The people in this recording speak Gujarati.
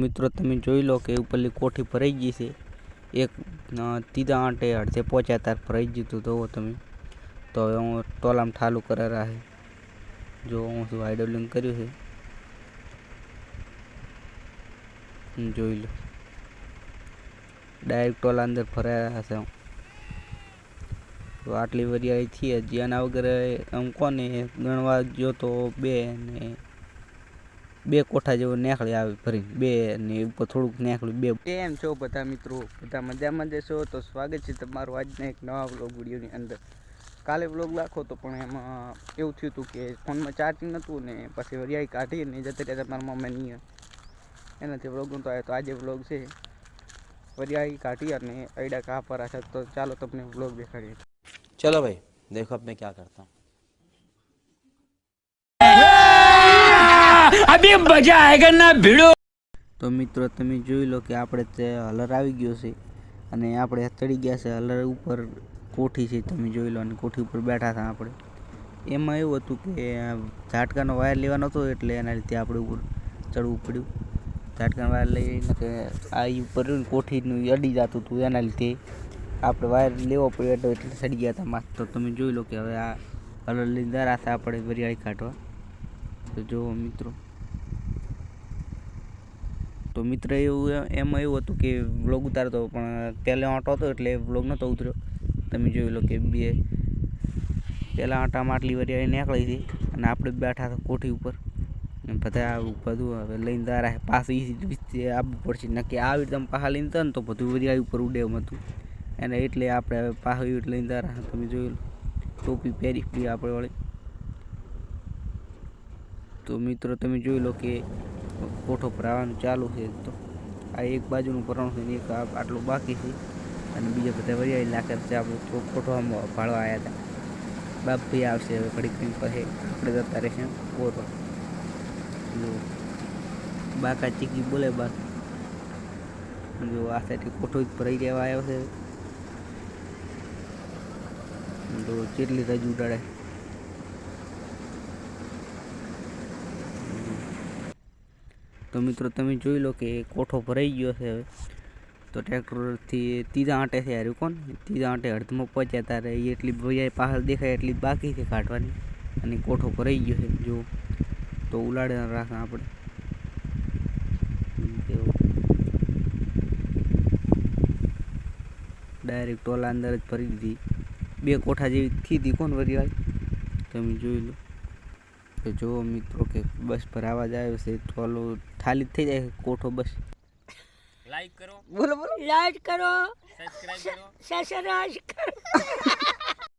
મિત્રો, તમે જોઈ લો કે ઉપરલી કોઠી ભરાઈ ગઈ છે. એક તીધા આંટે અડધે પહોંચ્યા તાર ભરાઈ ગયું હતું તો તમે. તો હવે હું ટોલામ ઠાલું કરેલા છે જો હું શું હાઇડ્રોલિંગ કર્યું છે. જોઈ લો. ડાયરેક્ટ ટોલા અંદર ભરાયા હશે હું. તો આટલી વરિયાળી થઈ હજી આના વગર આમ કોને? ગણવા જો તો બે ને બે કોઠા જેવો નેખળી આવે ફરી બે ને ઉપર થોડુંક નેકળ્યું બે. કેમ છો બધા મિત્રો? બધા મજામાં છો? તો સ્વાગત છે તમારું આજના એક નવા બ્લોગ વિડીયોની અંદર. કાલે બ્લોગ લાખો તો પણ એમાં એવું થયું હતું કે ફોનમાં ચાર્જિંગ નહોતું ને પછી વરિયાળી કાઢીને જતા રહેતા મારા મમ્મી એનાથી બ્લોગ તો આવ્યો તો આજે બ્લોગ છે. વરિયાળી કાઢી અને અડા કાપર છે તો ચાલો તમને બ્લોગ દેખાડીએ. ચલો ભાઈ દેખો આપણે ક્યાં કરતા. હું તો મિત્રો, તમે જોઈ લો કે આપણે તે હલર આવી ગયો છે અને આપણે ચડી ગયા છે હલર ઉપર કોઠી છે, તમે જોઈ લો, અને કોઠી ઉપર બેઠા હતા આપણે. એમાં એવું હતું કે ઝાટકાનો વાયર લેવાનો હતો એટલે એના લીધે આપણે ઉપર ચડવું પડ્યું. ઝાટકાનો વાયર લઈને કે આ ઉપર કોઠીનું અડી જતું હતું એના લીધે આપણે વાયર લેવો પડ્યો એટલે સડી ગયા હતા માસ્ક તો તમે જોઈ લો કે હવે આ હલર લીધા હતા આપણે વરિયાળી કાઢવા. તો જુઓ મિત્રો. તો મિત્ર એવું એમાં એવું હતું કે વ્લોગ ઉતારતો, પણ પહેલો આંટો હતો એટલે વ્લોગ નહોતો ઉતર્યો. તમે જોઈ લો કે બે પહેલાં આંટામાં આટલી વરિયા નીકળી હતી અને આપણે બેઠા હતા કોઠી ઉપર. બધા આવું બધું હવે લઈને તારા ઈ આવવું પડશે. નક્કી આવી રીતે પાછા લઈને તો ને તો બધું વરિયાળી ઉપર ઉડે એમ હતું. અને એટલે આપણે હવે પાછું લઈને તારા તમે જોઈ લો, ટોપી પહેરી પડી આપણે વળી. તો મિત્રો તમે જોઈ લો કે કોઠો ભરાવાનું ચાલુ છે તો આ એક બાજુનું ભરવાનું છે ને એક આટલું બાકી છે. અને બીજા બધા વરિયાળી નાખે છે આપણે કોઠો આમ ભાળવા આવ્યા હતા બાપ ભાઈ આવશે હવે ઘડીક ઘડીક પછી. આપણે જતા રહેશે કોરવા જો, બાકા ચીકી બોલે બા જો, આ સાઈડ કોઠો જ ભરાઈ રહેવા આવ્યો છે. તો ચેટલી રજ ઉડાડે. તો મિત્રો તમે જોઈ લો કે કોઠો ભરાઈ ગયો છે હવે. તો ટ્રેક્ટરથી ત્રીજા આંટે છે હાર્યું કોણ? ત્રીજા આંટે અડધમાં પહોંચ્યા તારે ઈ એટલી ભૈયા પાછળ દેખાય, એટલી જ બાકી છે કાઢવાની. અને કોઠો ભરાઈ ગયો છે જો તો ઉલાડે રાખ આપણે. ડાયરેક્ટ ટોલા અંદર જ ભરી દીધી. બે કોઠા જેવી થઈ હતી કોણ વરિયાળી તમે જોઈ લો. જો મિત્રો કે બસ ભરાવા જ આવ્યો છે. તો ઓલું ખાલી થઈ જાય કોઠો બસ? લાઈક કરો. બોલો બોલો. લાઈક કરો. સબસ્ક્રાઇબ કરો. સબસ્ક્રાઇબ કરો.